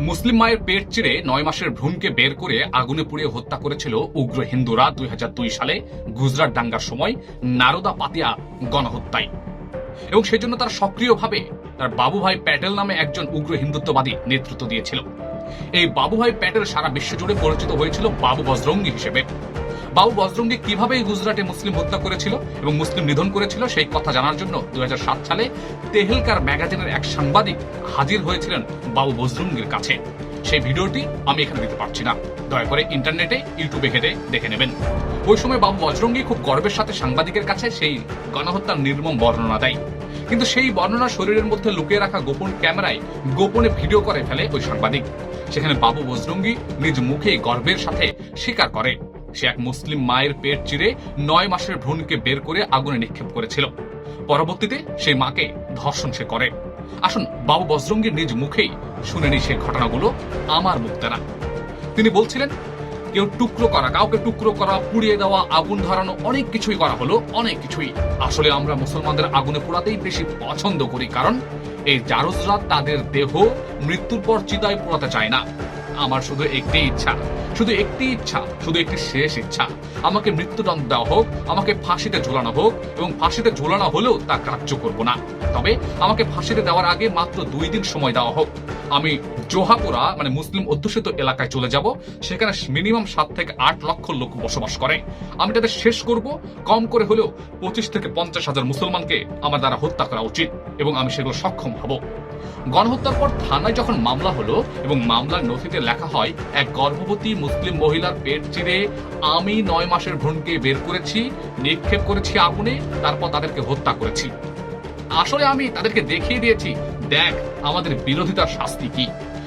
মুসলিম মায়ের পেট চিরে নয় মাসের ভ্রূণকে বের করে আগুনে পুড়িয়ে হত্যা করেছিল উগ্র হিন্দুরা দুই হাজার দুই সালে গুজরাট ডাঙ্গার সময় নারদা পাতিয়া গণহত্যায়। এবং সেজন্য তার সক্রিয়ভাবে তার বাবুভাই প্যাটেল নামে একজন উগ্র হিন্দুত্ববাদী নেতৃত্ব দিয়েছিল। এই বাবুভাই প্যাটেল সারা বিশ্ব জুড়ে পরিচিত হয়েছিল বাবু বজরঙ্গি হিসেবে। বাবু বজরঙ্গি কীভাবে গুজরাটে মুসলিম হত্যা করেছিল এবং মুসলিম নিধন করেছিল, সেই কথা জানার জন্য দুই সালে তেহেলকার ম্যাগাজিনের এক সাংবাদিক হাজির হয়েছিলেন বাবু বজরঙ্গির কাছে। সেই ভিডিওটি আমি এখানে দিতে পারছি না। দয়া করে ইন্টারনেটে, ইউটিউবে ঘেটে দেখে নেবেন। ওই সময় বাবু বজরঙ্গি খুব গর্বের সাথে সাংবাদিকের কাছে সেই গণহত্যার নির্মম বর্ণনা দেয়। কিন্তু সেই বর্ণনা শরীরের মধ্যে লুকিয়ে রাখা গোপন ক্যামেরায় গোপনে ভিডিও করে ফেলে ওই সাংবাদিক। সেখানে বাবু বজরঙ্গি নিজ মুখে গর্বের সাথে স্বীকার করে। সে এক মুসলিম মায়ের পেট চিরে নয় মাসের ভ্রূণকে বের করে আগুনে নিক্ষেপ করেছিল। পরবর্তীতে সেই মাকে ধর্ষণ সে করে। আসুন বাবু বজরঙ্গির নিজ মুখেই শুনে নি সেই ঘটনাগুলো আমার মুখ দ্বারা। তিনি বলছিলেন, কেউ টুকরো করা, কাউকে টুকরো করা, পুড়িয়ে দেওয়া, আগুন ধরানো, অনেক কিছুই করা হলো, অনেক কিছুই। আসলে আমরা মুসলমানদের আগুনে পোড়াতেই বেশি পছন্দ করি, কারণ এই জারজরা তাদের দেহ মৃত্যুর পর চিতায় পোড়াতে চায় না। আমার শুধু একটি ইচ্ছা। শুধু একটি ইচ্ছা, শুধু একটি শেষ ইচ্ছা। আমাকে মৃত্যুদণ্ড দেওয়া হোক, আমাকে ফাঁসিতে ঝোলানো হোক এবং ফাঁসিতে ঝোলানো হলেও তা গ্রাহ্য করব না। তবে আমাকে ফাঁসিতে দেওয়ার আগে মাত্র দুই দিন সময় দেওয়া হোক। আমি জোহাপুরা মানে মুসলিম অধ্যুষিত এলাকায় চলে যাব, সেখানে মিনিমাম সাত থেকে আট লক্ষ লোক বসবাস করে। আমি তাদের শেষ করব, কম করে হলেও পঁচিশ থেকে পঞ্চাশ হাজার মুসলমানকে আমার দ্বারা হত্যা করা উচিত এবং আমি সেগুলো সক্ষম হব। গণহত্যার পর থানায় যখন মামলা হলো এবং মামলার নথিতে লেখা হয়, এক গর্ভবতী মুসলিম মহিলার পেট চিরে আমি নয় মাসের ভ্রূণকে বের করেছি, নিক্ষেপ করেছি আগুনে, তারপর তাদেরকে হত্যা করেছি। আসলে আমি তাদেরকে দেখিয়ে দিয়েছি দেখ, আমাদের বিরোধিতার শাস্তি কি?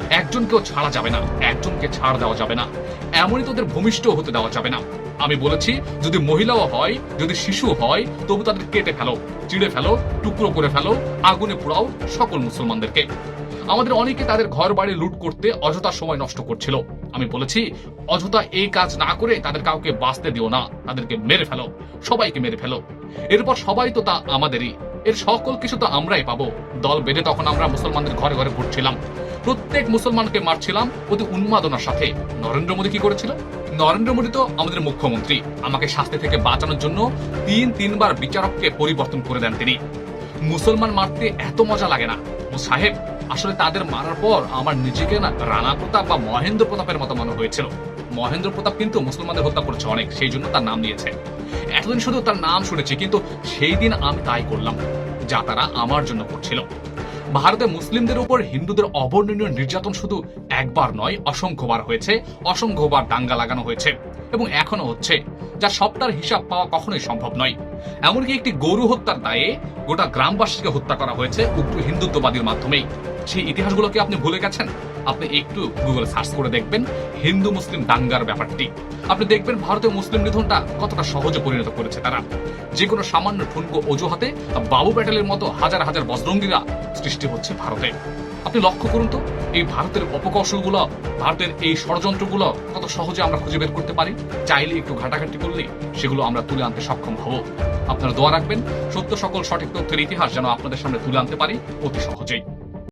একজনকেও ছাড়া যাবে না, একজনকে ছাড় দেওয়া যাবে না। এমনই তোদের ভূমিষ্ঠ হতে দেওয়া যাবে না। আমি বলেছি, যদি মহিলাও হয়, যদি শিশু হয়, তবু তাদের কেটে ফেলো, চিড়ে ফেলো, টুকরো করে ফেলো, আগুনে পোড়াও সকল মুসলমানদেরকে। আমাদের অনেকে তাদের ঘর বাড়ি লুট করতে অযথা সময় নষ্ট করছিল। আমি বলেছি, অযথা এই কাজ না করে তাদের কাউকে বাঁচতে দিও না, তাদেরকে মেরে ফেলো, সবাইকে মেরে ফেলো। এরপর সবাই তো তা আমাদেরই। এর সকল কিছু তো আমরাই পাবো। দল বেঁধে তখন আমরা মুসলমানদের ঘরে ঘরে ঘুরছিলাম। প্রত্যেক মুসলমানকে মারছিলাম অতি উন্মাদনার সাথে। নরেন্দ্র মোদী কি করেছিল? নরেন্দ্র মোদী তো আমাদের মুখ্যমন্ত্রী। আমাকে শাস্তি থেকে বাঁচানোর জন্য তিন তিনবার বিচারককে পরিবর্তন করে দেন তিনি। মুসলমান মারতে এত মজা লাগে না। ও সাহেব, আসলে তাদের মারার পর আমার নিজেকে না রানা প্রতাপ বা মহেন্দ্র প্রতাপের মতো মনে হয়েছিল। মহেন্দ্র প্রতাপ কিন্তু মুসলমানদের হত্যা করেছে অনেক, সেই জন্য তার নাম দিয়েছে। এতদিন শুধু তার নাম শুনেছি, কিন্তু সেই দিন আমি তাই করলাম, যা তারা আমার জন্য করছিল। ভারতে মুসলিমদের উপর হিন্দুদের অবর্ণনীয় নির্যাতন শুধু একবার নয়, অসংখ্যবার হয়েছে, অসংখ্যবার দাঙ্গা লাগানো হয়েছে। এবং এখনও হচ্ছে, যা সবটার হিসাব পাওয়া কখনোই সম্ভব নয়। এমনকি একটি গরু হত্যার দায়ে গোটা গ্রামবাসীকে হত্যা করা হয়েছে উগ্র হিন্দুত্ববাদীর মাধ্যমেই। সেই ইতিহাসগুলোকে আপনি ভুলে গেছেন? আপনি একটু গুগলে সার্চ করে দেখবেন হিন্দু, মুসলিম দাঙ্গার ব্যাপারটি। আপনি দেখবেন ভারতীয় মুসলিম নিধনটা কতটা সহজে পরিণত করেছে তারা। যে কোনো সামান্য ঠুনকো অজুহাতে বাবু প্যাটেলের মতো হাজার হাজার বজরঙ্গীরা সৃষ্টি হচ্ছে ভারতে। আপনি লক্ষ্য করুন তো, এই ভারতের অপকৌশলগুলো, ভারতের এই ষড়যন্ত্রগুলো কত সহজে আমরা খুঁজে বের করতে পারি? চাইলে একটু ঘাটাঘাটি করলে সেগুলো আমরা তুলে আনতে সক্ষম হব। আপনারা দোয়া রাখবেন, সত্য সকল সঠিক তথ্যের ইতিহাস যেন আপনাদের সামনে তুলে আনতে পারি অতি সহজেই।